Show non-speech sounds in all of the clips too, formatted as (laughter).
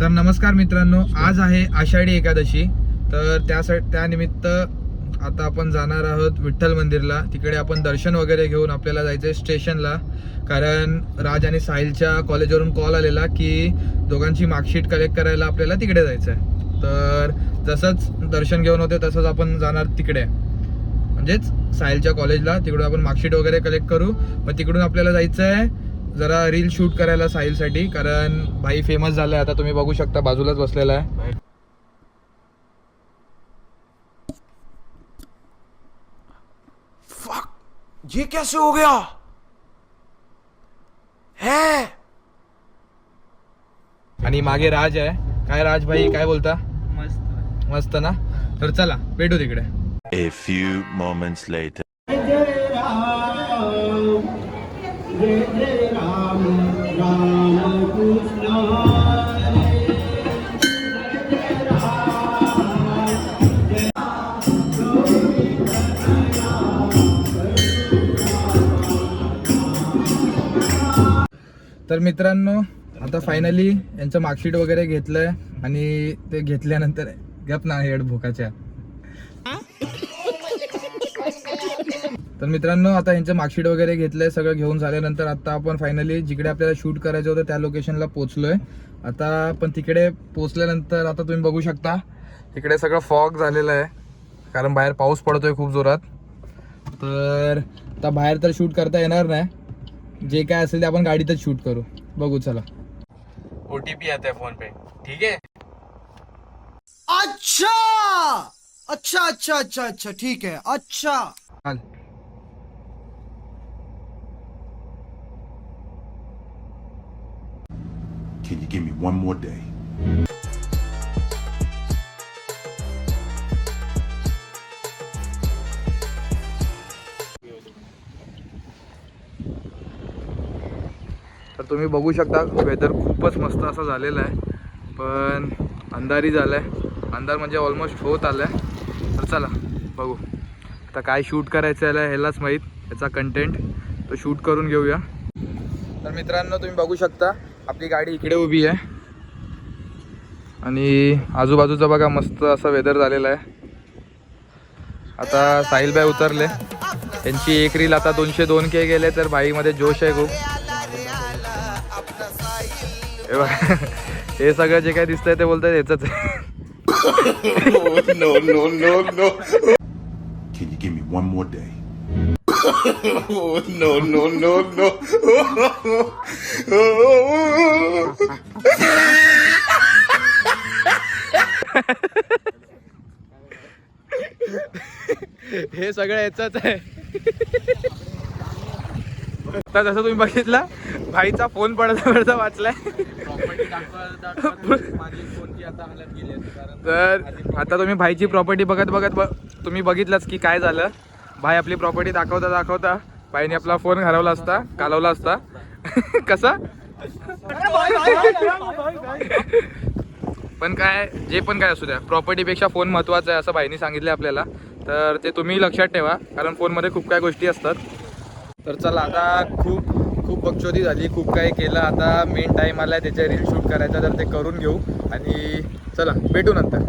तर नमस्कार मित्रांनो आज आहे आषाढी एकादशी. तर त्यासाठी त्यानिमित्त आता आपण जाणार आहोत विठ्ठल मंदिरला. तिकडे आपण दर्शन वगैरे घेऊन आपल्याला जायचं स्टेशनला. कारण राज आणि साहिलच्या कॉलेजवरून कॉल आलेला की दोघांची मार्कशीट कलेक्ट करायला आपल्याला तिकडे जायचं आहे तर जसंच दर्शन घेऊन होते तसंच आपण जाणार तिकडे. म्हणजेच साहिलच्या कॉलेजला तिकडून आपण मार्कशीट वगैरे कलेक्ट करू. मग तिकडून आपल्याला जायचं आहे जरा रील शूट करायला साहिलसाठी कारण भाई फेमस झालाय. आता तुम्ही बघू शकता बाजूलाच बसलेला आहे. ये कैसे हो गया? है? आणि मागे राज आहे. काय राज भाई काय बोलता? मस्त मस्त ना? तर चला भेटू तिकडे. A few moments later. तर मित्रांनो आता फायनली यांचं मार्कशीट वगैरे घेतलंय आणि ते घेतल्यानंतर गप ना हेड भोकाच्या तर मित्रांनो आता यांचं मार्कशीट वगैरे घेतलंय सगळं घेऊन झाल्यानंतर आता आपण फायनली जिकडे आपल्याला शूट करायचं होतं त्या लोकेशनला पोहोचलोय. आता पण तिकडे पोहोचल्यानंतर आता तुम्ही बघू शकता तिकडे सगळं फॉग झालेलं आहे कारण बाहेर पाऊस पडतोय खूप जोरात. तर आता बाहेर तर शूट करता येणार नाही जे काय असेल ते आपण गाडीतच शूट करू. बघू चला. ओ टी पी आता फोन पे ठीक आहे? अच्छा! अच्छा अच्छा अच्छा अच्छा ठीक है अच्छा! Can you give me one more day? तर तुम्ही बघू शकता वेदर खूपच मस्त असं झालेलं आहे. पण अंधारी आहे अंधार म्हणजे ऑलमोस्ट होत आलाय. तर चला बघू. आता काय शूट करायचं याला ह्यालाच माहीत याचा कंटेंट तो शूट करून घेऊया. तर मित्रांनो तुम्ही बघू शकता आपली गाडी इकडे उभी आहे. आणि आजूबाजूचा बघा मस्त असा वेदर झालेला आहे. आता साहिलबाई उतरले. त्यांची एक रील आता दोनशे दोन के गेले तर बाईमध्ये जोश आहे खूप. हे हे सगळं जे काय दिसतंय ते बोलतात याच (laughs) (laughs) Can no, no, no, हे सगळं याचाच आहे. आता जसं तुम्ही बघितला भाईचा फोन पडता पडता वाचलाय. तर आता तुम्ही भाईची प्रॉपर्टी बघत बघत तुम्ही बघितलंच की काय झालं. भाई आपली प्रॉपर्टी दाखवता दाखवता भाईने आपला फोन हरवला असता कालवला असता. (laughs) कसा? पण काय जे पण काय असू द्या प्रॉपर्टीपेक्षा फोन महत्त्वाचा आहे असं भाईनी सांगितलं आपल्याला. तर ते तुम्ही लक्षात ठेवा कारण फोनमध्ये खूप काय गोष्टी असतात. तर चला आता खूप खूप बकचोदी झाली खूप काही केलं. आता मेन टाईम आला त्याच्या रील शूट करायचा तर ते करून घेऊ. आणि चला भेटू नंतर.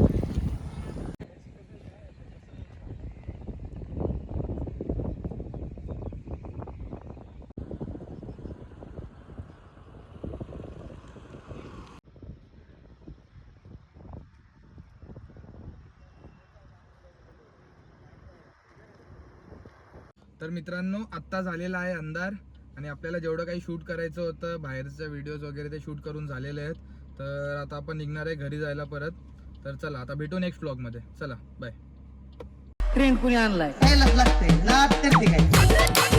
तर मित्रांनो आत्ता झालेला आहे अंधार आणि आपल्याला जेवढं काही शूट करायचं होतं बाहेरचं व्हिडिओज वगैरे ते शूट करून झालेले आहेत. तर आता आपण निघणार आहे घरी जायला परत. तर चला आता भेटू नेक्स्ट ब्लॉगमध्ये चला बाय ट्रेंड कुणी आणलाय? लागते नाद करते काय?